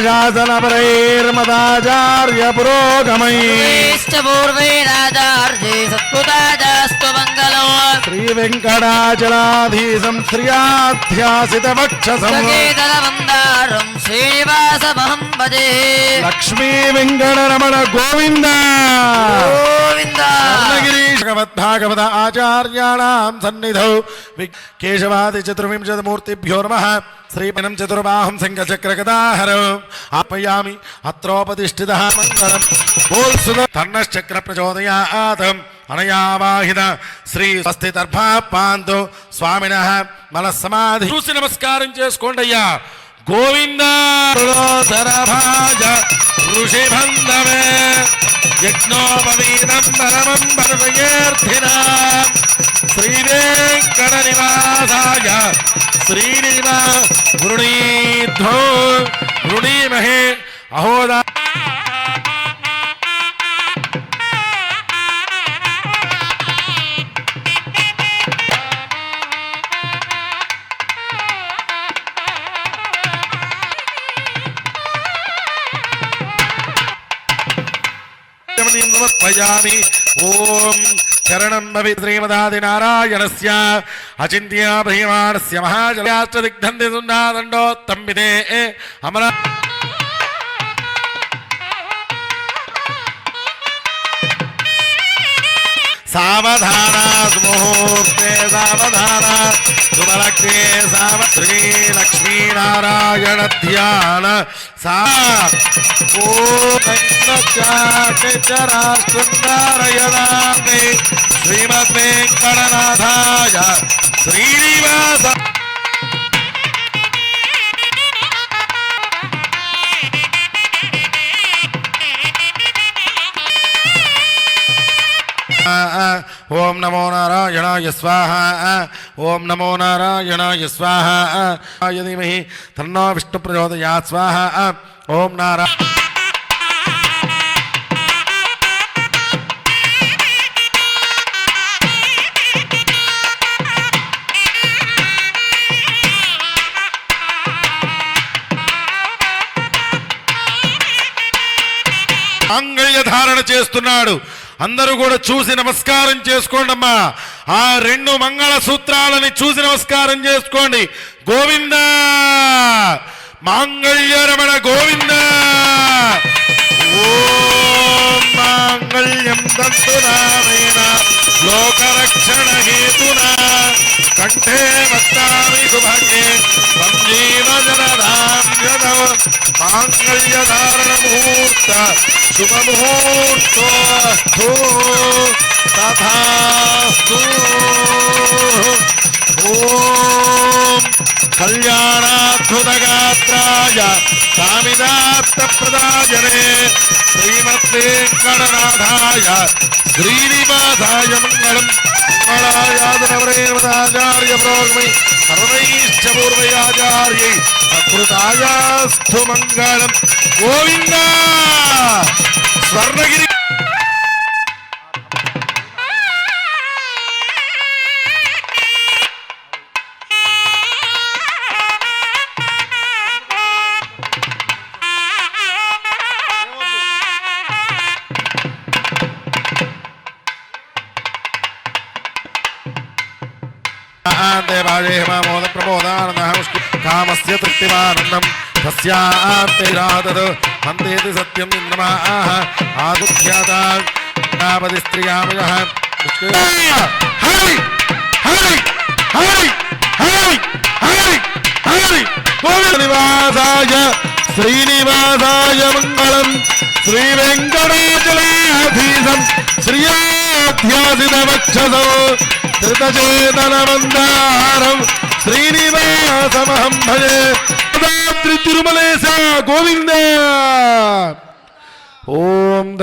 శాసనపరైర్మదాచార్య పురోగమై పూర్వేశ్చ పూర్వే రాజార్జే సత్కృతాజాస్తు మంగళం శ్రీ వెంకటాచలాధీశం శ్రియాధ్యాసిత వక్షసం భగవద్భాగవత ఆచార్యాణం సన్నిధౌ కేశవాది చతుర్వింశతిమూర్తిభ్యో నమ శ్రీపనం చతుర్బాహం శంఖచక్రగదాహరం ఆపయామి అత్రోపతిష్ఠిత మంగళం బోల్సుద తన్నశ్చక్ర ప్రచోదయాతం అనయావాహిన శ్రీ స్వస్తిదర్భా పాంతు స్వామిన మల సమాధి చూసి నమస్కారం చేసుకోండి అయ్యా గోవింద భాజ यज्ञोपवीतं परमं परमयेऽर्थिना श्रीवेङ्कटनिवासाय श्रीनिवा वृणीध्वो वृणीमहे సమర్పయామి. ఓం శరణం భవి శ్రీమదాది నారాయణస్య అచింత్య భీమానస్య మహాజలాశ్చ దిగ్ధంతి సున్నాదండోత్తంబితే అమరా സാവധാനാസ്മുഹൂർത്തേ സാവധാനാ സുബലക്ഷ്മേ സാവ ശ്രീ ലക്ഷ്മീനാരായണ ധ്യാന സാ ഓ ശ്രീമദ് വെങ്കടനാഥായ ശ്രീനിവാസ ఓం నమో నారాయణాయ స్వాహ ఓం నమో నారాయణాయ స్వాహ. యదిమహి తన్నో విష్ణు ప్రచోదయా స్వాహ. ఓం నారా మాంగళ్య ధారణ చేస్తున్నాడు. అందరూ కూడా చూసి నమస్కారం చేసుకోండి అమ్మా ఆ రెండు మంగళ సూత్రాలని చూసి నమస్కారం చేసుకోండి. గోవింద! మాంగళ్య రమణ గోవింద! ఓం మాంగళ్యం దంతునామేన లోకరక్షణ హేతునా కంఠే వక్తామి సుభగే సంజీవ యదవ माङ्गल्यधारणमुहूर्त शुभमुहूर्तो तथास्तु। ॐ कल्याणा ശ്രുതഗാത്രായ കാമിതാർത്ഥപ്രദായനേ ശ്രീമത്തേങ്കടനാഥായ ശ്രീനിവാസായ മംഗളം. മംഗളായാതനവരേവതാചാര്യ പ്രോർമി സർവൈശ്ചപൂർവയാചാര്യ അകൃതായാസ്തു മംഗളം. ഗോവിന്ദ! സ്വർണഗിരി तस्यान्ते वाजेहमामोदप्रमोदानन्दहंष्कि कामस्य तृप्तिमानन्दं तस्यान्ते रादद् मन्देति सत्यम् इन्द्रमाः आदुध्यादा नामधिस्त्रियामयः हरि हरि हरि हरि हरि हरि கோவிந்தனிவாசாய ஸ்ரீனிவாசாய மங்களம் ஸ்ரீ வெங்கடாச்சலாதீசம் ஸ்ரீயா మంగళం శ్రీ వెంకటాచలాధీశం శ్రీయాధ్యాసిత వక్షసో ధృతచేతనమందారం శ్రీనివాసమహం